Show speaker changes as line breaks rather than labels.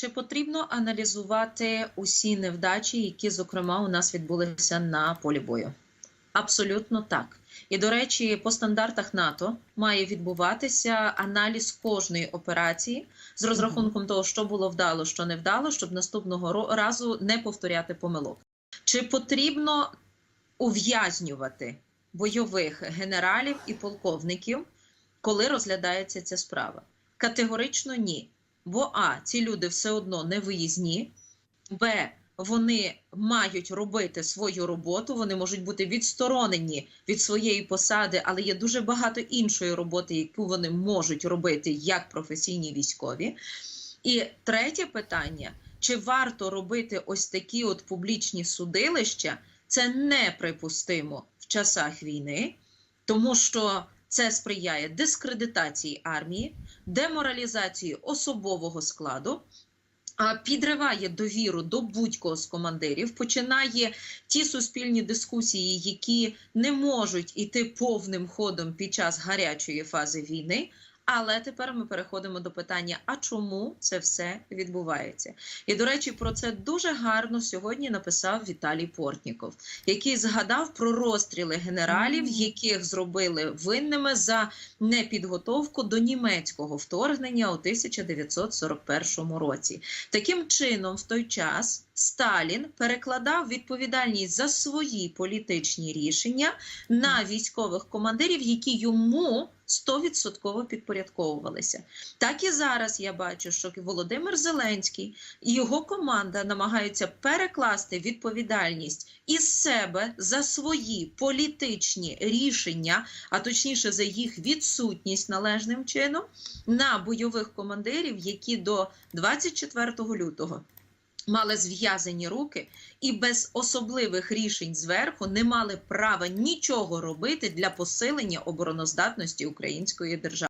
чи потрібно аналізувати усі невдачі, які, зокрема, у нас відбулися на полі бою? Абсолютно так. І до речі, по стандартах НАТО має відбуватися аналіз кожної операції з розрахунком того, що було вдало, що не вдало, щоб наступного разу не повторяти помилок. Чи потрібно ув'язнювати бойових генералів і полковників, коли розглядається ця справа? Категорично ні. Бо А, ці люди все одно не виїзні, Б, вони мають робити свою роботу, вони можуть бути відсторонені від своєї посади, але є дуже багато іншої роботи, яку вони можуть робити як професійні військові. І третє питання: чи варто робити ось такі от публічні судилища? Це неприпустимо в часах війни, тому що це сприяє дискредитації армії, деморалізації особового складу. Підриває довіру до будь-кого з командирів, починає ті суспільні дискусії, які не можуть іти повним ходом під час гарячої фази війни. Але тепер ми переходимо до питання: а чому це все відбувається? І до речі, про це дуже гарно сьогодні написав Віталій Портніков, який згадав про розстріли генералів, яких зробили винними за непідготовку до німецького вторгнення у 1941 році. Таким чином, в той час Сталін перекладав відповідальність за свої політичні рішення на військових командирів, які йому 100% підпорядковувалися. Так і зараз я бачу, що Володимир Зеленський і його команда намагаються перекласти відповідальність із себе за свої політичні рішення, а точніше за їх відсутність належним чином, на бойових командирів, які до 24 лютого. Мали зв'язані руки і без особливих рішень зверху не мали права нічого робити для посилення обороноздатності української держави.